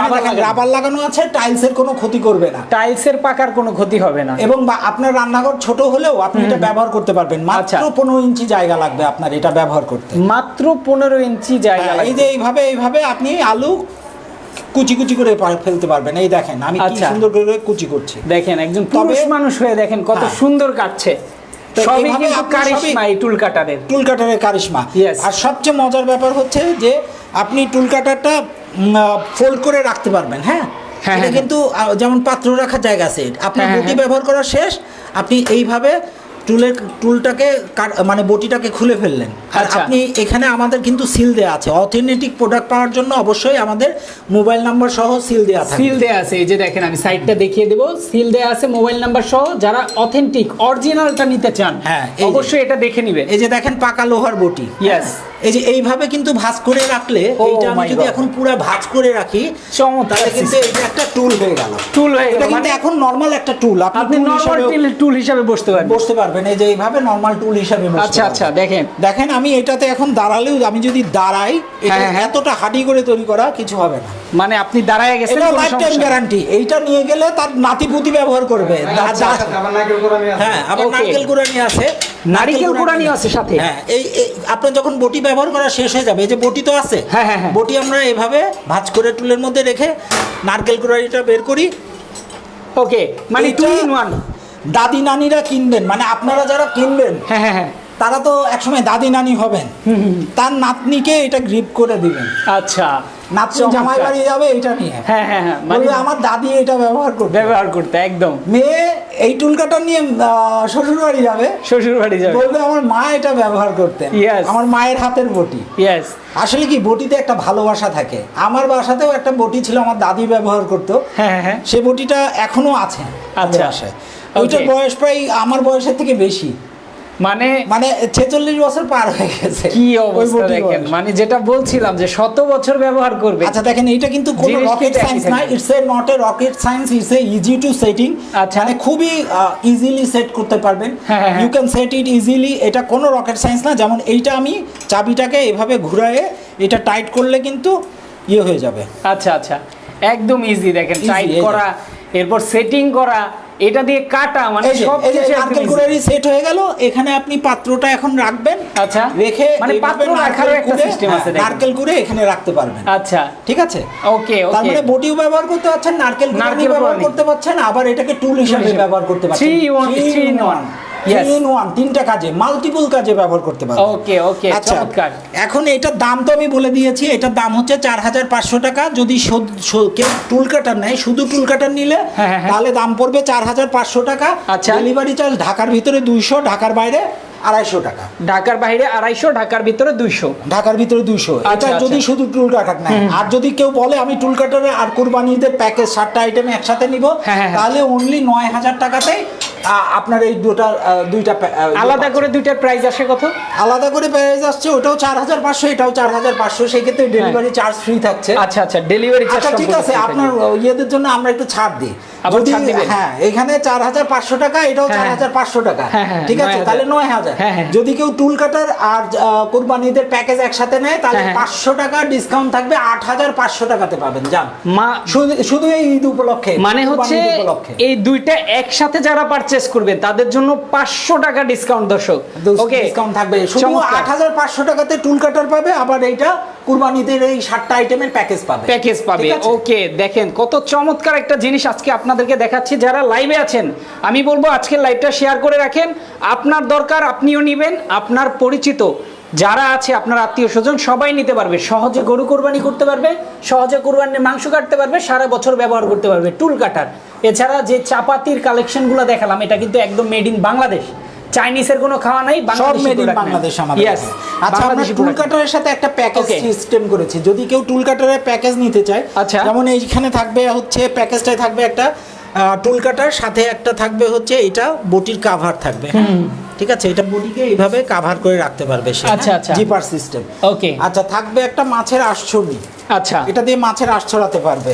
রাবার লাগানো। আছে টাইলসের কোনো ক্ষতি করবে না টাইলসের পাকার কোনো ক্ষতি হবে না এবং আপনার রান্নাঘর ছোট হলেও আপনি এটা ব্যবহার করতে পারবেন মাত্র আচ্ছা। পনেরো ইঞ্চি জায়গা লাগবে আপনার এটা ব্যবহার করতে মাত্র পনেরো ইঞ্চি জায়গা হ্যাঁ, এই যে এইভাবে এইভাবে আপনি আলু কুচি কুচি করে ফেলতে পারবেন এই দেখেন আমি কি আচ্ছা। সুন্দর করে কুচি করছি। দেখেন একজন পুরুষ মানুষ হয়ে দেখেন কত হ্যাঁ। সুন্দর কাটছে। সবই কিন্তু কারিশমা এই টুল কাটারের। টুল কাটারের কারিশমা. আর সবচেয়ে মজার ব্যাপার হচ্ছে যে আপনি টুল কাটারটা ফোল্ড করে রাখতে পারবেন হ্যাঁ? হ্যাঁ, এটা হ্যাঁ, কিন্তু যেমন পাত্র রাখার জায়গা আছে। আপনার হ্যাঁ। ব্যবহার করা শেষ। আপনি এইভাবে টুলের টুলটাকে মানে বটিটাকে খুলে ফেললেন। আর আচ্ছা। আপনি এখানে আমাদের কিন্তু সিল দেওয়া আছে। অথেন্টিক প্রোডাক্ট পাওয়ার জন্য অবশ্যই আমাদের মোবাইল নাম্বার সহ সিল দেওয়া আছে সিল দেয়া আছে। এই যে দেখেন আমি সাইডটা দেখিয়ে দেব। সিল দেয়া আছে মোবাইল নাম্বার সহ। যারা অথেন্টিক অরিজিনালটা নিতে চান হ্যাঁ, অবশ্যই এটা দেখে নেবেন। এই যে দেখেন পাকা লোহার বটি। Yes. এই যে এইভাবে কিন্তু ভাঁজ করে রাখলে Oh এইটা আমি যদি এখন পুরো ভাঁজ করে রাখি চমৎকার। তাহলে কিন্তু এটা একটা টুল হয়ে গেল। টুল হয়ে গেল মানে এখন নরমাল একটা টুল আপনি নরমাল টুল হিসাবে বসতে পারবেন। বসতে পারবেন। এই যে এইভাবে নরমাল টুল হিসাবে বসতে আচ্ছা আচ্ছা দেখেন। দেখেন আমি এটাতে এখন দাঁড়ালেও আমি যদি দাঁড়াই এটা হ্যাঁ, হ্যাঁ। এতটা হাডি করে তৈরি করা কিছু হবে না। মানে আপনি দাঁড়ায় গেছেন এটা লাইফ টাইম গ্যারান্টি এইটা নিয়ে গেলে তার নাতিপুতি ব্যবহার করবে। হ্যাঁ আবার নারকেল কুড়ানি আছে। নারকেল কুড়ানি আছে সাথে? হ্যাঁ এই এই আপনার যখন বটি ব্যবহার করা শেষ হয়ে যাবে। এই যে বটি তো আছে হ্যাঁ, হ্যাঁ, হ্যাঁ। বটি আমরা এভাবে ভাজ করে টুলের মধ্যে রেখে নারকেল কুড়াইটা বের করি। ওকে মানে টু ইন ওয়ান দাদি নানিরা কিনবেন মানে আপনারা যারা কিনবেন হ্যাঁ হ্যাঁ হ্যাঁ। তারা তো একসময় দাদি নানি হবেন। তার নাতনিকে এটা গ্রিপ করে দিবেন। আচ্ছা। নাতনি জামাই বাড়ি যাবে এটা নিয়ে। হ্যাঁ হ্যাঁ হ্যাঁ মানে আমার দাদি এটা ব্যবহার করবে ব্যবহার করতে একদম। মেয়ে এই টুল কাটার নিয়ে শ্বশুর বাড়ি যাবে। শ্বশুর বাড়ি যাবে। বলবে আমার মা এটা ব্যবহার করতেন. আমার মায়ের হাতের বটি। ইয়েস আসলে কি বটিতে একটা ভালোবাসা থাকে। আমার বাসাতেও একটা বটি ছিল আমার দাদি ব্যবহার করতো। হ্যাঁ হ্যাঁ হ্যাঁ। সে বটিটা এখনও আছে আচ্ছা। ওইটার বয়স প্রায় আমার বয়সের থেকে বেশি। মানে মানে ছেচল্লিশ বছর পার হয়ে গেছে। কি অবস্থা দেখেন। মানে যেটা বলছিলাম যে শত বছর ব্যবহার করবে। আচ্ছা দেখেন এটা কিন্তু কোনো রকেট সায়েন্স না। It's a not a rocket science it's a easy to setting আচ্ছা। মানে খুবই ইজিলি সেট করতে পারবেন। You can set it easily এটা কোনো রকেট সায়েন্স না। যেমন এইটা আমি চাবিটাকে এভাবে ঘুরায়ে এটা টাইট করলে কিন্তু ইয়ে হয়ে যাবে। আচ্ছা আচ্ছা। একদম ইজি দেখেন। টাইট করা এরপর সেটিং করা এটা দিয়ে কাটা মানে সব কিছু নারকেল কুড়ারি সেট হয়ে গেল এখানে আপনি পাত্রটা এখন রাখবেন আচ্ছা। রেখে মানে পাত্র রাখার একটা সিস্টেম আছে হ্যাঁ, নারকেল কুড়ে এখানে রাখতে পারবেন। আচ্ছা। ঠিক আছে? ওকে ওকে। তার মানে ব্যবহার করতে পারছেন নারকেল কুড়ানি ব্যবহার করতে পারছেন আবার এটাকে টুল হিসেবে ব্যবহার করতে পারছেন। 3 1 3 1 থ্রি ইন ওয়ান তিনটা কাজে মাল্টিপল কাজে ব্যবহার করতে পারবে। ওকে ওকে আচ্ছা, চমৎকার। এখন এটার দাম তো আমি বলে দিয়েছি এটার দাম হচ্ছে চার হাজার পাঁচশো টাকা। যদি কেউ টুল কাটার নেয় শুধু টুল কাটার নিলে হ্যাঁ, হ্যাঁ, হ্যাঁ। তাহলে দাম পড়বে চার হাজার পাঁচশো টাকা। আচ্ছা। ডেলিভারি চার্জ ঢাকার ভিতরে দুইশো ঢাকার বাইরে আড়াইশো টাকা। ঢাকার বাইরে আড়াইশো ঢাকার ভিতরে দুইশো। ঢাকার ভিতরে দুইশো। আচ্ছা, আচ্ছা। যদি শুধু টুল কাটার নেয়। আর যদি কেউ বলে আমি টুল কাটারে আর কোরবানিতে প্যাকেজ সাতটা আইটেম একসাথে নিব তাহলে অনলি নয় হাজার টাকাতেই আপনার এই দুটা দুইটা আলাদা করে দুইটার প্রাইস আসে কত? আলাদা করে প্রাইস আসছে ওটাও চার হাজার পাঁচশো এটাও চার হাজার পাঁচশো সেই ক্ষেত্রে ডেলিভারি চার্জ ফ্রি থাকছে। আচ্ছা আচ্ছা ডেলিভারি চার্জ ঠিক আছে আপনার ইয়েদের জন্য আমরা একটু ছাড় দিই। আবার ছাড় দিবেন? হ্যাঁ এখানে চার হাজার পাঁচশো টাকা এটাও হ্যাঁ, চার হাজার পাঁচশো টাকা। হ্যাঁ, হ্যাঁ, ঠিক আছে? তাহলে নয় হাজার। হ্যাঁ, হ্যাঁ। যদি কেউ টুল কাটার আর কোরবানিদের প্যাকেজ একসাথে নেয় তাহলে হ্যাঁ, হ্যাঁ। পাঁচশো টাকা ডিসকাউন্ট থাকবে আট হাজার পাঁচশো টাকাতে পাবেন। যান। শুধু এই ঈদ উপলক্ষে মানে হচ্ছে এই দুইটা একসাথে যারা পারচেস করবে তাদের জন্য পাঁচশো টাকা ডিসকাউন্ট দর্শক। ওকে ডিসকাউন্ট থাকবে। শুধু আট হাজার পাঁচশো টাকাতে টুল কাটার পাবে আবার এইটা কুরবানিদের এই সাতটা আইটেমের প্যাকেজ পাবে। প্যাকেজ পাবে। ওকে দেখেন কত চমৎকার একটা জিনিস আজকে আপনাদেরকে দেখাচ্ছি যারা লাইভে আছেন। আমি বলব আজকের লাইভটা শেয়ার করে রাখেন। আপনার দরকার আপনিও নেবেন, আপনার পরিচিত যারা আছে, আপনার আত্মীয় স্বজন, সবাই নিতে পারবে। সহজে গরু কোরবানি করতে পারবে, সহজে কোরবানির মাংস কাটতে পারবে, সারা বছর ব্যবহার করতে পারবে। টুল কাটার। এছাড়া যে চাপাতির কালেকশনগুলো দেখালাম, এটা কিন্তু একদম মেড ইন বাংলাদেশ। চাইনিজের কোনো খাওয়া নাই সব বাংলাদেশি মেড ইন বাংলাদেশ আমাদের Yes, আচ্ছা আমরা টুল কাটারের সাথে একটা প্যাকেজ সিস্টেম করেছি। যদি কেউ টুল কাটারের প্যাকেজ নিতে চায় আচ্ছা। যেমন এইখানে থাকবে হচ্ছে প্যাকেজটাই থাকবে একটা টুল কাটার সাথে একটা থাকবে হচ্ছে এটা বটির কাভার থাকবে। হ্যাঁ? ঠিক আছে? এটা বডিকে এইভাবে কাভার করে রাখতে পারবে সে আচ্ছা, আচ্ছা। জিপার সিস্টেম ওকে আচ্ছা থাকবে একটা মাছের আঁশছড়ি আচ্ছা। এটা দিয়ে মাছের আঁশ ছড়াতে পারবে।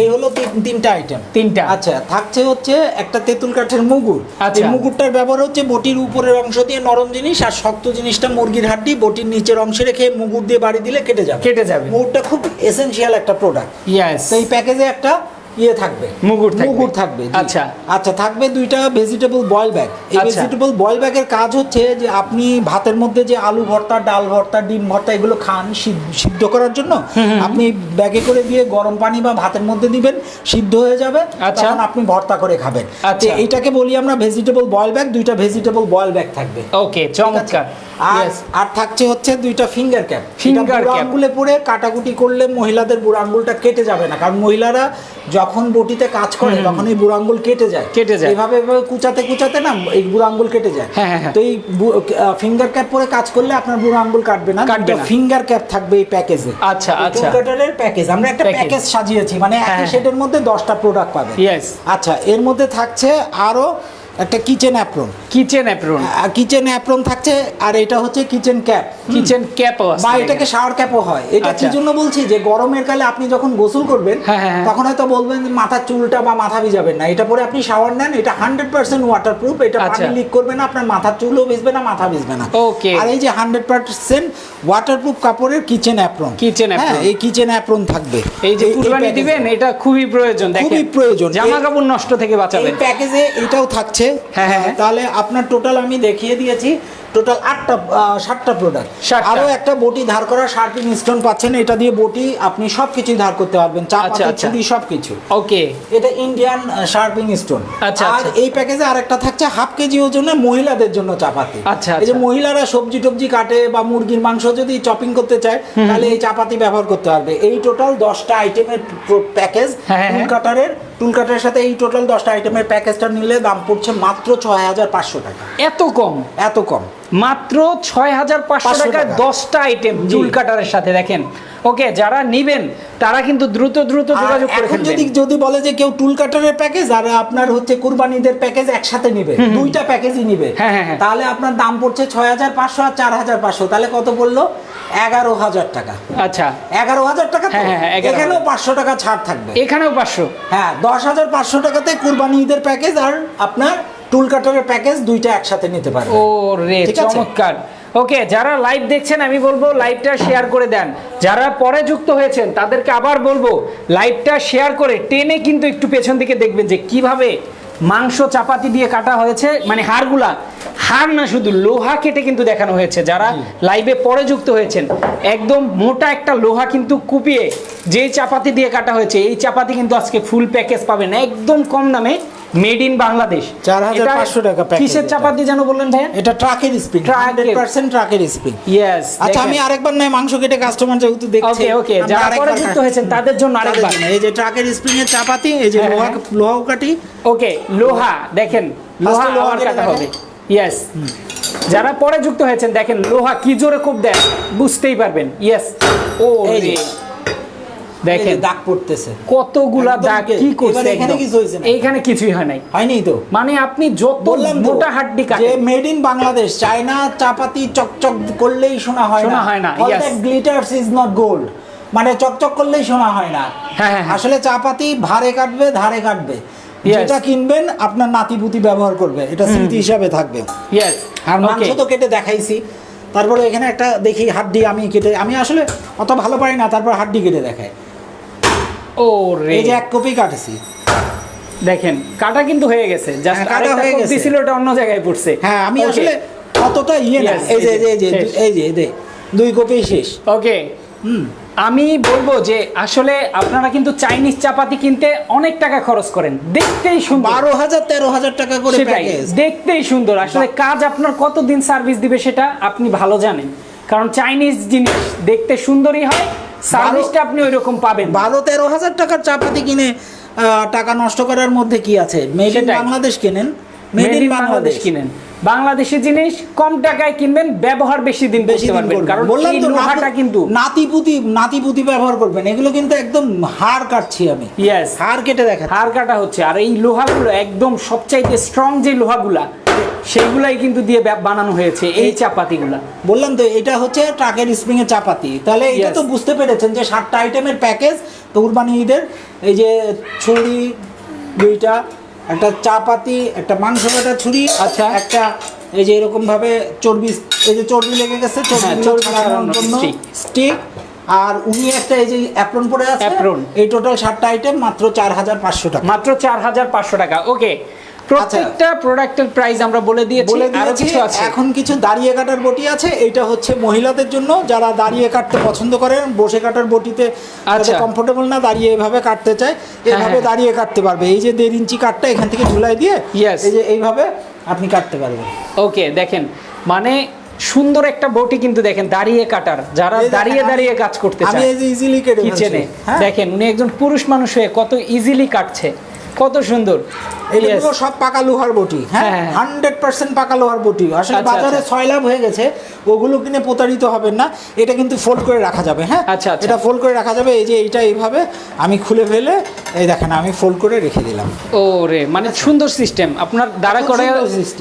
এই হলো তিনটা আইটেম তিনটা। আচ্ছা থাকছে হচ্ছে একটা তেঁতুল কাঠের মুগুর। আচ্ছা। এই মুগুরটার ব্যবহার হচ্ছে বটির উপরের অংশ দিয়ে নরম জিনিস আর শক্ত জিনিসটা মুরগির হাড্ডি বটির নিচের অংশে রেখে মুগুর দিয়ে বাড়ি দিলে কেটে যাবে। কেটে যাবে। মুগুরটা খুব এসেনশিয়াল একটা প্রোডাক্ট ইয়েস তো এই প্যাকেজে একটা ইয়ে থাকবে। মুগুর মুগুর থাকবে আচ্ছা। আচ্ছা থাকবে দুইটা ভেজিটেবল বয়েল ব্যাগ এই। ভেজিটেবল বয়েল ব্যাগের কাজ হচ্ছে যে আপনি ভাতের মধ্যে যে আলু ভর্তা ডাল ভর্তা ডিম ভর্তা এগুলো খান সিদ্ধ- করার জন্য। আপনি ব্যাগে করে দিয়ে গরম পানি বা ভাতের মধ্যে দিবেন সিদ্ধ হয়ে যাবে আচ্ছা। তখন আপনি ভর্তা করে খাবেন। আচ্ছা। তো এইটাকে বলি আমরা ভেজিটেবল বয়েল ব্যাগ দুইটা ভেজিটেবল বয়েল ব্যাগ থাকবে। ওকে চমৎকার। আর আর থাকছে হচ্ছে দুইটা ফিঙ্গার ক্যাপ বুড়ো আঙ্গুলে পরে কাটাকুটি করলে মহিলাদের বুড়ো আঙ্গুলটা কেটে যাবে না। কারণ মহিলারা যখন বটিতে কাজ করে তখন এই বুড়ো আঙ্গুল কেটে যায়। কেটে যায়। এভাবে এভাবে কুচাতে কুচাতে না এই বুড়ো আঙ্গুল কেটে যায়। হ্যাঁ, হ্যাঁ, হ্যাঁ। তো এই ফিঙ্গার ক্যাপ পরে কাজ করলে আপনার বুড়ো আঙ্গুল কাটবে না। কাটবে ফিঙ্গার ক্যাপ থাকবে এই প্যাকেজে আচ্ছা, আচ্ছা। কাটারের প্যাকেজ আমরা একটা প্যাকেজ সাজিয়েছি মানে একই হ্যাঁ। সেটের মধ্যে দশটা প্রোডাক্ট পাবে। আচ্ছা এর মধ্যে থাকছে আরও একটা kitchen apron kitchen apron kitchen apron থাকছে আর এটা হচ্ছে কিচেন ক্যাপ কিচেন ক্যাপও বা এটাকে শাওয়ার ক্যাপও হয়। এটা কি আচ্ছা। জন্য বলছি যে গরমের কালে আপনি যখন গোসল করবেন হ্যাঁ, হ্যাঁ, হ্যাঁ। তখন হয়তো বলবেন মাথার চুলটা বা মাথা ভিজাবেন না। এটা পরে আপনি শাওয়ার নেন এটা হান্ড্রেড পার্সেন্ট ওয়াটার প্রুফ এটা আচ্ছা। পানি লিক করবে না আপনার মাথার চুলও ভিজবে না মাথা ভিজবে না। Okay. আর এই যে হান্ড্রেড পার্সেন্ট ওয়াটার প্রুফ কাপড়ের কিচেন অ্যাপ্রন Kitchen apron। এই কিচেন অ্যাপ্রন থাকবে। এই যে কুরবানি দিবেন এটা খুবই প্রয়োজন দেখেন। খুবই প্রয়োজন। জামা কাপড় নষ্ট থেকে এই বাঁচাবেন প্যাকেজে এটাও থাকছে। হ্যাঁ, হ্যাঁ, হ্যাঁ। তাহলে আপনার টোটাল আমি দেখিয়ে দিয়েছি টোটাল আটটা সাতটা প্রোডাক্ট। আরও একটা বটি ধার করা শার্পিং স্টোন পাচ্ছেন। এটা দিয়ে বটি আপনি সব কিছুই ধার করতে পারবেন। চা। ছুরি সব কিছু ওকে। এটা ইন্ডিয়ান শার্পিং স্টোন আচ্ছা, আর আচ্ছা। এই প্যাকেজে আরেকটা থাকছে হাফ কেজি ওজনের মহিলাদের জন্য চাপাতি। আচ্ছা, এই যে আচ্ছা। মহিলারা সবজি টবজি কাটে বা মুরগির মাংস যদি চপিং করতে চায় তাহলে এই চাপাতি ব্যবহার করতে পারবে। এই টোটাল দশটা আইটেমের প্যাকেজ। কাটারের টুল কাটারের সাথে এই টোটাল দশটা আইটেমের প্যাকেজটা নিলে দাম পড়ছে মাত্র ছয় হাজার পাঁচশো টাকা। এত কম? এত কম। মাত্র ছয় হাজার পাঁচশো টাকায় দশটা আইটেম চুল কাটারের সাথে দেখেন। ওকে যারা নিবেন তারা কিন্তু দ্রুত দ্রুত যোগাযোগ করে এখন যদি যদি বলে যে কেউ টুল কাটারের প্যাকেজ আর আপনার হচ্ছে কুরবানিদের প্যাকেজ একসাথে নিবে দুইটা প্যাকেজই নিবে হ্যাঁ, হ্যাঁ, হ্যাঁ। তাহলে আপনার দাম পড়ছে ছয় হাজার পাঁচশো আর চার হাজার পাঁচশো। তাহলে কত বলল এগারো হাজার টাকা। আচ্ছা। এগারো হাজার টাকা তো? 11,000 এখানেও পাঁচশো টাকা ছাড় থাকবে। এখানেও পাঁচশো? হ্যাঁ দশ হাজার পাঁচশো টাকাতে কুরবানি ঈদের প্যাকেজ আর আপনার টুল কাটারের প্যাকেজ দুইটা একসাথে নিতে পারবে। ও রে চমৎকার। ওকে যারা লাইভ দেখছেন আমি বলব লাইভটা শেয়ার করে দেন। যারা পরে যুক্ত হয়েছেন তাদেরকে আবার বলব লাইভটা শেয়ার করে টেনে কিন্তু একটু পেছন দিকে দেখবেন যে কীভাবে মাংস চাপাতি দিয়ে কাটা হয়েছে। মানে হাড়গুলা হাড় না শুধু লোহা কেটে কিন্তু দেখানো হয়েছে। যারা লাইভে পরে যুক্ত হয়েছেন একদম মোটা একটা লোহা কিন্তু কুপিয়ে যেই চাপাতি দিয়ে কাটা হয়েছে এই চাপাতি কিন্তু আজকে ফুল প্যাকেজ পাবেন একদম কম দামে। Made in Bangladesh. 4,500 টাকা কিসের চাপাতি যেন বললেন ভাইয়া? এটা ট্রাকের স্পিড Truck-এর। হান্ড্রেড পার্সেন্ট ট্রাকের স্পিড ইয়েস আচ্ছা আমি আরেকবার নয় মাংস কেটে কাস্টমার যেহেতু দেখছি ওকে ওকে যারা পরে যুক্ত। হয়েছেন তাদের জন্য আরেকবার। এই যে ট্রাকের স্প্রিং এর চাপাতি এই যে হ্যাঁ, লোহা হ্যাঁ। লোহাও কাটি। ওকে লোহা দেখেন লোহা লোহা আবার কেটে হবে। ইয়েস যারা পরে যুক্ত হয়েছেন দেখেন লোহা কি জোরে খুব দেন বুঝতেই পারবেন। ইয়েস ও দেখেন দাগ পড়তেছে। কতগুলা দাগ কি করছে এখানে কিছু না? এইখানে কিছুই হয় নাই। হয়নি তো। মানে আপনি যত মোটা হাড্ডি যে মেড ইন বাংলাদেশ চায়না চাপাতি চকচক করলেই শোনা হয় শোনা না। হয় না. That glitters is not gold মানে চকচক করলেই শোনা হয় না। হ্যাঁ, হ্যাঁ, হ্যাঁ। আসলে চাপাতি ভারে কাটবে ধারে কাটবে. যেটা কিনবেন আপনার নাতিপুতি ব্যবহার করবে। এটা স্মৃতি হিসাবে থাকবে। ইয়েস আর মাংস তো কেটে দেখাইছি। তারপরে এখানে একটা দেখি হাড্ডি আমি কেটে আমি আসলে অত ভালো পারি না তারপর হাড্ডি কেটে দেখায়। ও রে এই যে এক কপি কাটেছি। দেখেন কাটা কিন্তু হয়ে গেছে। জাস্ট হ্যাঁ, কাটা হয়ে গেছে। ওটা অন্য জায়গায় পড়ছে। হ্যাঁ আমি আসলে অতটা ইয়ে না। এই যে এই যে, এই যে এই যে দুই কপি শেষ। ওকে হুম। আমি বলব যে আসলে আপনারা কিন্তু চাইনিজ চাপাতি কিনতে অনেক টাকা খরচ করেন। দেখতেই সুন্দর। বারো হাজার তেরো হাজার টাকা করে দেখতেই সুন্দর। আসলে কাজ আপনার কতদিন সার্ভিস দিবে সেটা আপনি ভালো জানেন। কারণ চাইনিজ জিনিস দেখতে সুন্দরই হয় সার্ভিসটা আপনি ওই রকম পাবেন। বারো তেরো হাজার টাকার চাপাতি কিনে টাকা নষ্ট করার মধ্যে কি আছে? মেড ইন বাংলাদেশ কেনেন? মেড ইন বাংলাদেশ কিনেন। বাংলাদেশি জিনিস কম টাকায় কিনবেন ব্যবহার বেশি দিন বেশি দিন করবেন। কারণ বললাম তো লোহাটা কিন্তু নাতিপুতি নাতিপুতি ব্যবহার করবেন। এগুলো কিন্তু একদম হাড় কাটছি আমি। ইয়েস হাড় কেটে দেখা হাড় কাটা হচ্ছে। আর এই লোহাগুলো একদম সবচাইতে স্ট্রং যে লোহাগুলা সেইগুলাই কিন্তু দিয়ে বানানো হয়েছে এই চাপাতিগুলা। বললাম তো এটা হচ্ছে ট্রাকের স্প্রিং এর চাপাতি। তাহলে এটা তো বুঝতে পেরেছেন যে সাতটা আইটেমের প্যাকেজ তো কুরবানি ঈদের এই যে ছুরি দুইটা একটা চাপাতি একটা মাংস কাটা ছুরি আচ্ছা। একটা এই যে এরকম ভাবে চর্বি এই যে চর্বি লেগে গেছে চর্বি হ্যাঁ, চর্বি স্টিক আর উনি একটা এই যে অ্যাপ্রন পরে আছে। এই টোটাল সাতটা আইটেম মাত্র চার হাজার পাঁচশো টাকা। মাত্র চার হাজার পাঁচশো টাকা ওকে প্রত্যেকটা প্রোডাক্টের প্রাইস আমরা বলে দিয়েছি বলে আরও কিছু আছে এখন কিছু দাঁড়িয়ে কাটার বটি আছে এটা হচ্ছে মহিলাদের জন্য যারা দাঁড়িয়ে কাটতে পছন্দ করেন বসে কাটার বটিতে আচ্ছা। কমফোর্টেবল না দাঁড়িয়ে এভাবে কাটতে চায় এভাবে হ্যাঁ। দাঁড়িয়ে কাটতে পারবে এই যে দেড় ইঞ্চি কাটটা এখান থেকে ঝুলাই দিয়ে. এই যে এইভাবে আপনি কাটতে পারবেন ওকে দেখেন মানে সুন্দর একটা বটি কিন্তু দেখেন দাঁড়িয়ে কাটার যারা দাঁড়িয়ে দাঁড়িয়ে কাজ করতে আমি চায় এই যে ইজিলি কেটে। কিচেনে হ্যাঁ দেখেন উনি একজন পুরুষ মানুষ হয়ে কত ইজিলি কাটছে কত সুন্দর। এটা সব পাকা লোহার বটি হ্যাঁ? হ্যাঁ, হ্যাঁ। হান্ড্রেড পার্সেন্ট পাকা লোহার বটি। আসলে আচ্ছা, বাজারে আচ্ছা। ছয় লাভ হয়ে গেছে ওগুলো কিনে প্রতারিত হবেন না এটা কিন্তু ফোল্ড করে রাখা যাবে হ্যাঁ? আচ্ছা, আচ্ছা। এটা ফোল্ড করে রাখা যাবে এই যে এইটা এইভাবে আমি খুলে ফেলে এই দেখেন আমি ফোল্ড করে রেখে দিলাম। ও রে মানে সুন্দর সিস্টেম আপনার দাঁড়া খুব করে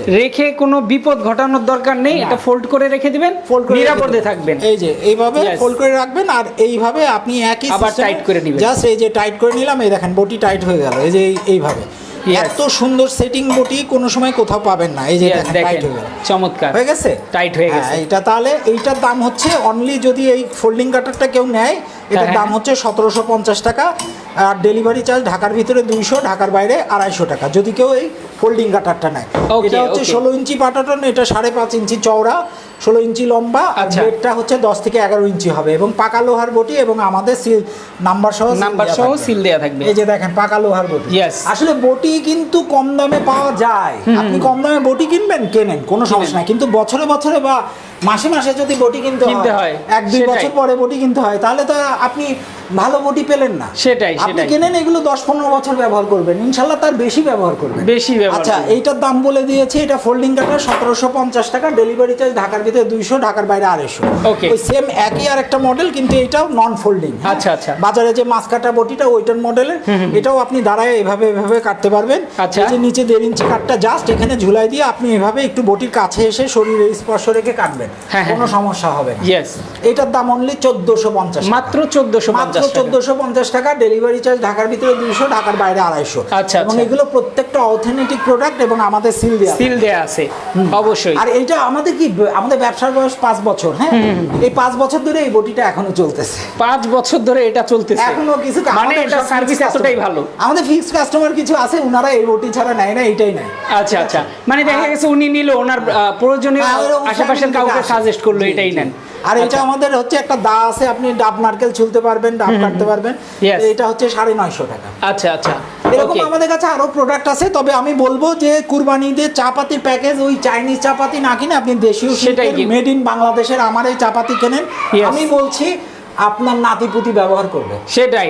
রেখে কোনো বিপদ ঘটানোর দরকার নেই এটা ফোল্ড করে রেখে দিবেন ফোল্ড করে নিরাপদে থাকবেন। এই যে এইভাবে ফোল্ড করে রাখবেন আর এইভাবে আপনি একই আবার tight করে নিবেন। জাস্ট এই যে টাইট করে নিলাম এই দেখেন বটি টাইট হয়ে গেল। এই যে এই- এইভাবে। এত সুন্দর সেটিং বটি কোনো সময় কোথাও পাবেন না। এই যে টাইট হয়ে চমৎকার। হয়ে গেছে? টাইট হয়ে হ্যাঁ, গেছে এটা তাহলে এইটার দাম হচ্ছে অনলি যদি এই ফোল্ডিং কাটারটা কেউ নেয় এটার হ্যাঁ, দাম হচ্ছে সতেরোশো পঞ্চাশ টাকা। আর ডেলিভারি চার্জ ঢাকার ভিতরে দুইশো ঢাকার বাইরে আড়াইশো টাকা। যদি কেউ এই ফোল্ডিং কাটারটা নেয়। এটা হচ্ছে ষোলো ইঞ্চি পাটাটন এটা সাড়ে পাঁচ ইঞ্চি চওড়া ষোলো ইঞ্চি লম্বা আর আচ্ছা। বেডটা হচ্ছে দশ থেকে এগারো ইঞ্চি হবে এবং পাকা লোহার বটি এবং আমাদের সিল নাম্বার সহ নাম্বার সহ সিল দেয়া থাকবে। এই যে দেখেন পাকা লোহার বটি। আসলে বটি কিন্তু কম দামে পাওয়া যায়। আপনি কম দামে বটি কিনবেন কেনেন কোনো সমস্যা নাই। কিন্তু বছরে বছরে বা মাসে মাসে যদি বটি কিনতে কিনতে হয়, এক দুই। বছর পরে বটি কিনতে হয় তাহলে তো আপনি ভালো বটি পেলেন না। সেটাই, আপনি কেনেন এগুলো দশ পনেরো বছর ব্যবহার করবেন ইনশাল্লাহ তার বেশি ব্যবহার করবেন। বেশি আচ্ছা এইটার দাম বলে দিয়েছে এটা ফোল্ডিং কাটা সতেরোশো পঞ্চাশ টাকা ডেলিভারি চার্জ ঢাকার ভিতরে দুইশো ঢাকার বাইরে আড়াইশো। Okay. ওই সেম একই আর একটা মডেল কিন্তু এটাও নন ফোল্ডিং আচ্ছা, আচ্ছা। বাজারে যে মাছ কাটা বটিটা ওইটার মডেলের এটাও আপনি দাঁড়ায় এভাবে এভাবে কাটতে পারবেন। আচ্ছা। যে নিচে দেড় ইঞ্চি কাটটা জাস্ট এখানে ঝুলাই দিয়ে আপনি এভাবে একটু বটির কাছে এসে শরীরে স্পর্শ রেখে কাটবেন। হ্যাঁ, কোনো হ্যাঁ। সমস্যা হবে না। এটার দাম অনলি চোদ্দোশো পঞ্চাশ মাত্র চোদ্দশো মাত্র চোদ্দশো পঞ্চাশ টাকা ডেলিভারি চার্জ ঢাকার ভিতরে দুইশো ঢাকার বাইরে আড়াইশো। আচ্ছা, এবং আচ্ছা। এগুলো প্রত্যেকটা অথেন্টিক প্রোডাক্ট এবং আমাদের সিল দেওয়া সিল দেয়া আছে অবশ্যই। আর এইটা আমাদের কি আমাদের ব্যবসার বয়স পাঁচ বছর হ্যাঁ? এই পাঁচ বছর ধরে এই বটিটা এখনও চলতেছে। পাঁচ বছর ধরে এটা চলতেছে। এখনও কিছু মানে এটা সার্ভিস এতটাই ভালো। আমাদের ফিক্সড কাস্টমার কিছু আছে ওনারা এই বটি ছাড়া নেয় না এইটাই নেয়। আচ্ছা আচ্ছা। মানে দেখা গেছে উনি নিল ওনার প্রয়োজনীয় আশেপাশের কাউকে সাজেস্ট করল এটাই নেন। আর এটা আচ্ছা। আমাদের হচ্ছে একটা দা আছে আপনি ডাব নারকেল ছুলতে পারবেন ডাব কাটতে পারবেন। এটা হচ্ছে সাড়ে নয়শো টাকা। আচ্ছা আচ্ছা। এরকম আমাদের কাছে আরও প্রোডাক্ট আছে তবে আমি বলব যে কুরবানিতে চাপাতির প্যাকেজ ওই চাইনিজ চাপাতি না কিনে আপনি দেশীয় সেটাই মেড ইন বাংলাদেশের আমার এই চাপাতি কেনেন। আমি বলছি আপনার নাতিপুতি ব্যবহার করবে। সেটাই।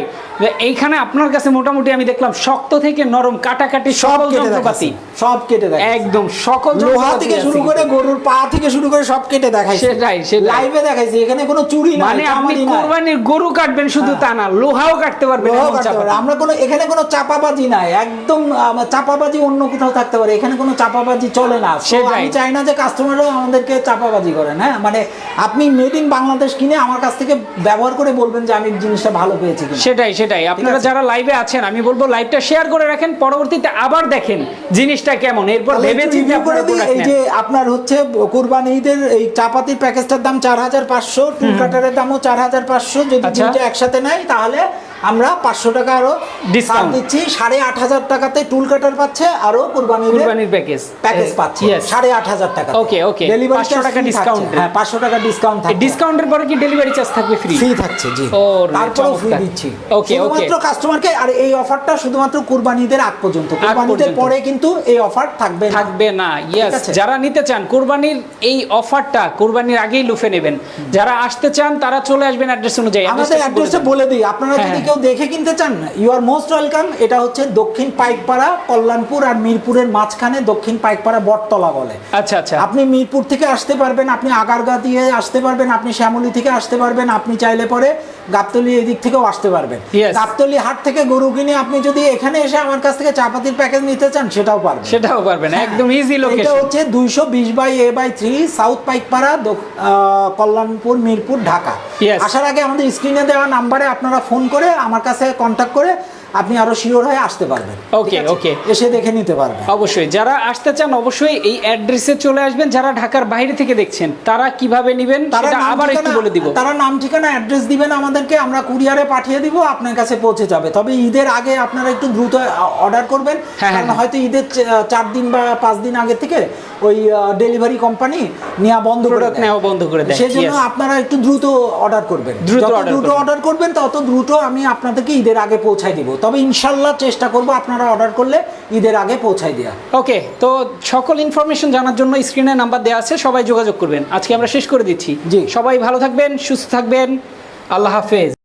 এইখানে আপনার কাছে মোটামুটি আমি দেখলাম শক্ত থেকে নরম কাটাকাটি সব সকল কেটে যন্ত্রপাতি। সব কেটে দেখাচ্ছি একদম সকল লোহা থেকে শুরু করে গরুর পা থেকে শুরু করে সব কেটে দেখাইছি। সেটাই, সেটাই। লাইভে দেখাইছি এখানে কোনো চুরি নাই মানে আপনি। কোরবানির গরু কাটবেন শুধু তা না লোহাও কাটতে পারবেন লোহাও কাটতে চাপাতি। আমরা কোনো এখানে কোনো চাপাবাজি নাই একদম চাপাবাজি অন্য কোথাও থাকতে পারে এখানে কোনো চাপাবাজি চলে না। সেটাই। আমি চাই না যে কাস্টমারও আমাদেরকে চাপাবাজি করেন হ্যাঁ? মানে আপনি মেড ইন বাংলাদেশ কিনে আমার কাছ থেকে ব্যবহার করে বলবেন যে আমি জিনিসটা ভালো পেয়েছি সেটাই সেটাই। আপনারা যারা লাইভে আছেন আমি বলব লাইভটা শেয়ার করে রাখেন পরবর্তীতে আবার দেখেন জিনিসটা কেমন। এরপর ভেবে চিন্তা করে দিন দিই, এই যে আপনার হচ্ছে কুরবানি ঈদের এই চাপাতির প্যাকেজটার দাম চার হাজার পাঁচশো টুল কাটারের দামও চার হাজার পাঁচশো যদি দুটো একসাথে নেয় তাহলে আমরা পাঁচশো টাকা আরও। ছাড় দিচ্ছি। সাড়ে আট হাজার টাকাতে টুল কাটার পাচ্ছে আরও কোরবানি ঈদের কুরবানির প্যাকেজ প্যাকেজ পাচ্ছে। সাড়ে আট হাজার টাকা Okay, okay. ডেলিভারি 500 টাকা discount। হ্যাঁ পাঁচশো টাকা ডিসকাউন্ট থাকছে। ডিসকাউন্টের পরে কি ডেলিভারি চার্জ থাকবে ফ্রি ফ্রি থাকছে জি। ও, তারপরেও ফ্রি দিচ্ছি। Okay. শুধুমাত্র কাস্টমারকে আর এই অফারটা শুধুমাত্র কুরবানিদের আগ পর্যন্ত। কুরবানিদের পরে কিন্তু এই অফার থাকবে না। থাকবে না ইয়েস যারা নিতে চান কোরবানির এই অফারটা কোরবানির আগেই লুফে নেবেন। যারা আসতে চান তারা চলে আসবেন অ্যাড্রেস অনুযায়ী। আমাদের অ্যাড্রেসটা বলে দিই। আপনারা হ্যাঁ, যদি হ্যাঁ। কেউ দেখে কিনতে চান? ইউ আর মোস্ট ওয়েলকাম এটা হচ্ছে দক্ষিণ পাইকপাড়া কল্যাণপুর আর মিরপুরের মাঝখানে দক্ষিণ পাইকপাড়া বটতলা বলে। আচ্ছা আচ্ছা। আপনি মিরপুর থেকে আসতে পারবেন আপনি আগারগা দিয়ে আসতে পারবেন আপনি শ্যামলী থেকে আসতে পারবেন আপনি চাইলে পরে গাবতলি এদিক থেকেও আসতে পারবেন। গাবতলি হাট থেকে গরু কিনে আপনি যদি এখানে এসে আমার কাছ থেকে চাপাতির প্যাকেজ নিতে চান সেটাও পারবেন। সেটাও পারবেন একদম ইজি লোকেশন এটা হচ্ছে দুইশো বিশ by A by 3 south Paikpara Kalyanpur Mirpur Dhaka. আসার আগে আমাদের স্ক্রিনে দেওয়া নাম্বারে আপনারা ফোন করে আমার কাছে কন্ট্যাক্ট করে আপনি আরও শিওর হয়ে আসতে পারবেন। আছে? okay. এসে দেখে নিতে পারবেন। অবশ্যই। যারা আসতে চান অবশ্যই এই অ্যাড্রেসে চলে আসবেন। যারা ঢাকার বাইরে থেকে দেখছেন তারা কীভাবে নেবেন সেটা আবার একটু বলে দিব। তারা নাম ঠিকানা অ্যাড্রেস দিবেন আমাদেরকে আমরা কুরিয়ারে পাঠিয়ে দিব আপনার কাছে পৌঁছে যাবে। তবে ঈদের আগে আপনারা একটু দ্রুত অর্ডার করবেন। হ্যাঁ, কারণ হ্যাঁ। হয়তো ঈদের চার দিন বা পাঁচ দিন আগে থেকে ওই ডেলিভারি কোম্পানি নেওয়া বন্ধ করে। নেওয়া বন্ধ করে দেয়। সেই জন্য আপনারা একটু দ্রুত অর্ডার করবেন। দ্রুত দ্রুত অর্ডার করবেন তত দ্রুত আমি আপনাদেরকে ঈদের আগে পৌঁছাই দিব। তবে ইনশাল্লাহ চেষ্টা করব আপনারা অর্ডার করলে ঈদের আগে পৌঁছাই দেওয়া ওকে তো সকল ইনফরমেশন জানার জন্য স্ক্রিনে নাম্বার দেওয়া আছে সবাই যোগাযোগ করবেন। আজকে আমরা শেষ করে দিচ্ছি। জি। সবাই ভালো থাকবেন সুস্থ থাকবেন। আল্লাহ হাফেজ।